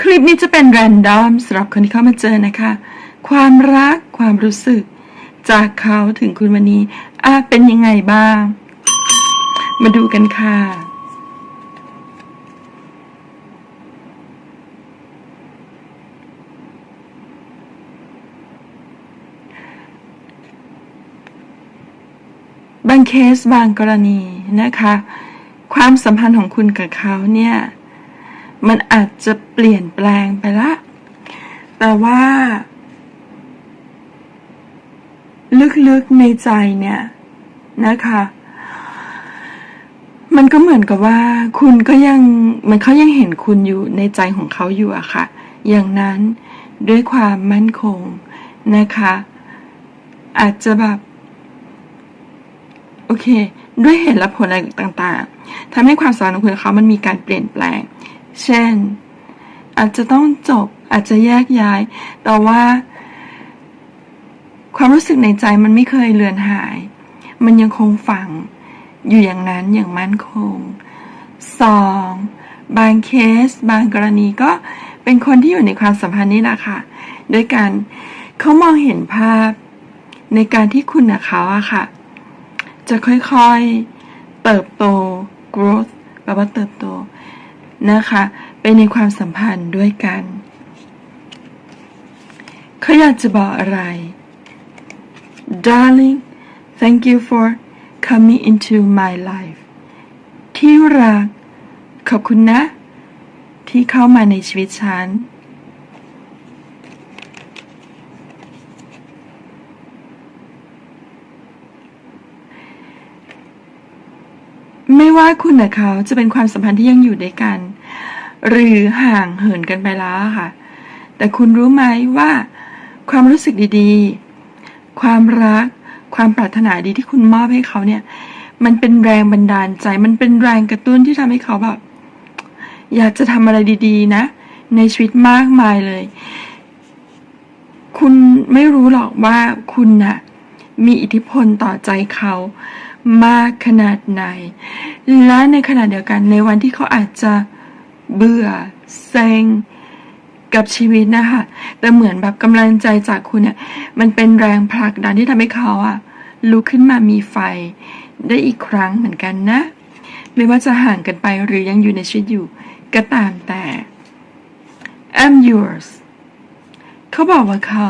คลิปนี้จะเป็นแรนดอมสำหรับคนที่เข้ามาเจอนะคะ ความรักความรู้สึก จากเขาถึงคุณวันนี้อาเป็นยังไงบ้าง มาดูกันค่ะ บางเคสบางกรณีนะคะ ความสัมพันธ์ของคุณกับเขาเนี่ย มันอาจจะเปลี่ยนแปลงไปละ แต่ว่า ลึกๆในใจเนี่ยนะคะ มันก็เหมือนกับว่า คุณก็ยังมันเขายังเห็นคุณอยู่ในใจของเขาอยู่อะค่ะ อย่างนั้นด้วยความมั่นคงนะคะ อาจจะแบบ โอเค ด้วยเหตุและผลอะไรต่าง ๆทำให้ความสัมพันธ์ของคุณเขามันมีการเปลี่ยนแปลง เช่น อาจจะต้องจบอาจจะแยกย้าย แต่ว่า ความรู้สึกในใจมันไม่เคยเลือนหาย มันยังคงฝังอยู่อย่างนั้นอย่างมั่นคงสองบางเคส บางกรณีก็เป็นคนที่อยู่ในความสัมพันธ์นี่แหละค่ะด้วยการเขามองเห็นภาพในการที่คุณกับเขาอะค่ะ จะค่อยๆ เติบโต growth แปลว่าเติบโต นะคะไปในความสัมพันธ์ด้วยกัน เขาอยากจะบอกอะไร darling thank you for coming into my life ที่รัก ขอบคุณนะ ที่เข้ามาในชีวิตฉัน ไม่ว่าคุณกับเขาจะเป็นความสัมพันธ์ที่ยังอยู่ด้วยกัน หรือห่างเหินกันไปแล้วค่ะ แต่คุณรู้ไหมว่า ความรู้สึกดีๆ ความรัก ความปรารถนาดีที่คุณมอบให้เขาเนี่ย มันเป็นแรงบันดาลใจ มันเป็นแรงกระตุ้นที่ทำให้เขาแบบอยากจะทำอะไรดีๆ นะ ในชีวิตมากมายเลย คุณไม่รู้หรอกว่าคุณน่ะมีอิทธิพลต่อใจเขา มากขนาดไหน และในขณะเดียวกันในวันที่เขาอาจจะเบื่อเซ็งกับชีวิตนะคะแต่เหมือนแบบกำลังใจจากคุณเนี่ย มันเป็นแรงผลักดันที่ทำให้เขาอะลุกขึ้นมามีไฟได้อีกครั้งเหมือนกันนะ ไม่ว่าจะห่างกันไปหรือยังอยู่ในชีวิตอยู่ก็ตามแต่ I'm yours เขาบอกว่าเขา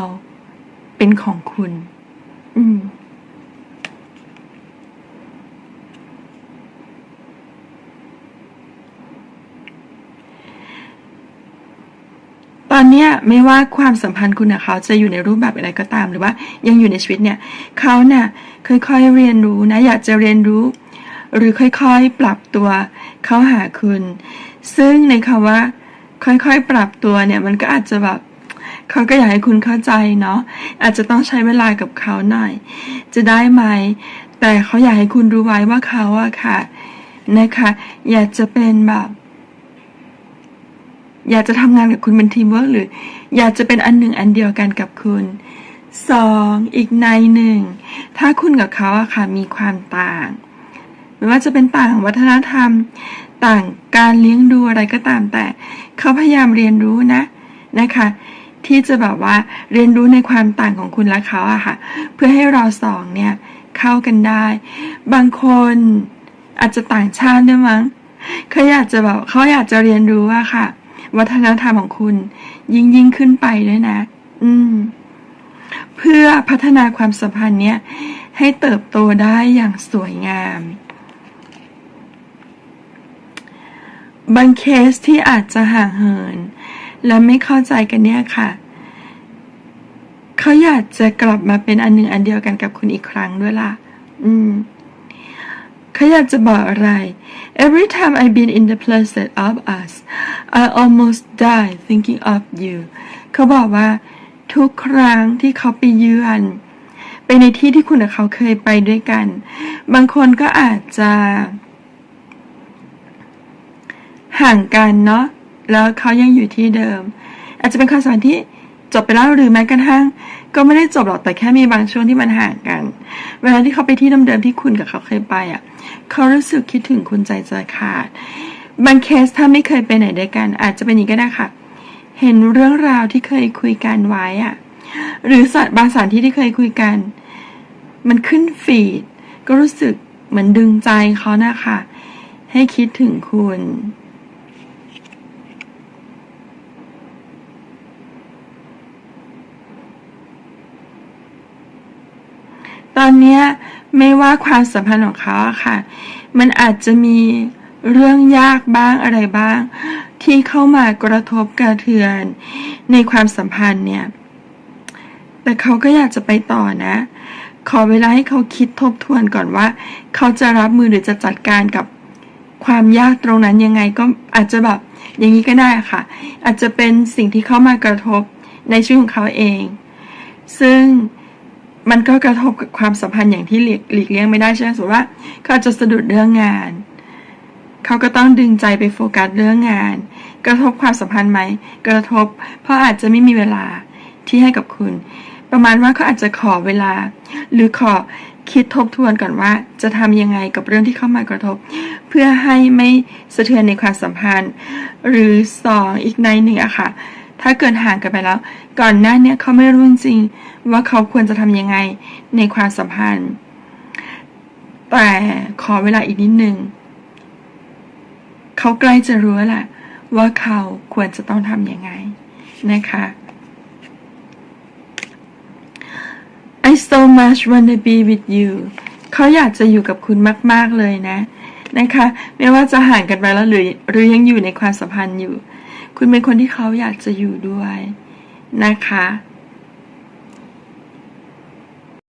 เป็นของคุณ อืม ตอนเนี้ยไม่ว่าความสัมพันธ์คุณกับเขาจะอยู่ในรูปแบบอะไรก็ตาม หรือว่ายังอยู่ในชีวิตเนี่ยเขาเนี่ยค่อยๆเรียนรู้นะอยากจะเรียนรู้ หรือค่อยๆปรับตัวเข้าหาคุณ ซึ่งในคำว่าค่อยๆปรับตัวเนี่ยมันก็อาจจะแบบเขาก็อยากให้คุณเข้าใจเนาะอาจจะต้องใช้เวลากับเขาหน่อย จะได้ไหม แต่เขาอยากให้คุณรู้ไว้ว่าเขาอะค่ะนะคะ อยากจะเป็นแบบ อยากจะทำงานกับคุณเป็นทีมเวิร์กหรือ อยากจะเป็นอันหนึ่งอันเดียวกันกับคุณสองอีกในหนึ่ง ถ้าคุณกับเขาอะค่ะมีความต่างไม่ว่าจะเป็นต่างวัฒนธรรม ต่างการเลี้ยงดูอะไรก็ตามแต่ เขาพยายามเรียนรู้นะนะคะ ที่จะแบบว่าเรียนรู้ในความต่างของคุณและเขาอะค่ะ เพื่อให้เราสองเนี่ยเข้ากันได้ บางคนอาจจะต่างชาติด้วยมั้งเขาอยากจะแบบเขาอยากจะเรียนรู้อะค่ะ วัฒนธรรมของคุณ ยิ่งยิ่งขึ้นไปด้วยนะ อืม เพื่อพัฒนาความสัมพันธ์เนี้ยให้เติบโตได้อย่างสวยงาม บางเคสที่อาจจะห่างเหิน และไม่เข้าใจกันเนี่ยค่ะ เขาอยากจะกลับมาเป็นอันหนึ่งอันเดียวกันกับคุณอีกครั้งด้วยล่ะ อืม เขาอยากจะบอกอะไร Every time I've been in the place of us I almost die thinking of you เขาบอกว่าทุกครั้งที่เขาไปเยือนไปในที่ที่คุณกับเขาเคยไปด้วยกัน บางคนก็อาจจะห่างกันเนาะแล้วเขายังอยู่ที่เดิม อาจจะเป็นความสัมพันธ์ที่จบไปแล้วหรือแม้กระทั่ง ก็ไม่ได้จบหรอกแต่แค่มีบางช่วงที่มันห่างกัน เวลาที่เขาไปที่เดิมๆที่คุณกับเขาเคยไปอะเขารู้สึกคิดถึงคุณใจจะขาด บางเคสถ้าไม่เคยไปไหนด้วยกัน อาจจะเป็นอย่างนี้ก็ได้ค่ะ เห็นเรื่องราวที่เคยคุยกันไว้อะหรือสัตว์บางสถานที่ที่เคยคุยกัน มันขึ้นฟีด ก็รู้สึกเหมือนดึงใจเขานะคะ ให้คิดถึงคุณ อนเนี้ยไม่ว่าความสัมพันธ์ของเขาอะค่ะ มันอาจจะมีเรื่องยากบ้างอะไรบ้าง ที่เข้ามากระทบกระเทือน ในความสัมพันธ์เนี่ย แต่เขาก็อยากจะไปต่อนะ ขอเวลาให้เขาคิดทบทวนก่อนว่า เขาจะรับมือหรือจะจัดการกับความยากตรงนั้นยังไงก็อาจจะแบบอย่างนี้ก็ได้ค่ะ อาจจะเป็นสิ่งที่เข้ามากระทบในชีวิตของเขาเอง ซึ่ง มันก็กระทบกับความสัมพันธ์อย่างที่หลีกเลี่ยงไม่ได้ใช่ไหมสมมติว่าเขาจจะสะดุดเรื่องงาน เขาก็ต้องดึงใจไปโฟกัสเรื่องงาน กระทบความสัมพันธ์ไหมกระทบ เพราะอาจจะไม่มีเวลาที่ให้กับคุณ ประมาณว่าเขาอาจจะขอเวลา หรือขอคิดทบทวนก่อนว่าจะทำยังไงกับเรื่องที่เข้ามากระทบ เพื่อให้ไม่สะเทือนในความสัมพันธ์ หรือสองอีกในหนึ่งอะค่ะ ถ้าเกิดห่างกันไปแล้ว ก่อนหน้าเนี้ยเขาไม่รู้จริงว่าเขาควรจะทำยังไงในความสัมพันธ์ แต่ขอเวลาอีกนิดนึงเขาใกล้จะรู้แหละว่าเขาควรจะต้องทำยังไงนะคะ I so much wanna be with you เขาอยากจะอยู่กับคุณมาก ๆ เลยนะ นะคะ ไม่ว่าจะห่างกันไปแล้วหรือหรือยังอยู่ในความสัมพันธ์อยู่ คุณเป็นคนที่เขาอยากจะอยู่ด้วยนะคะ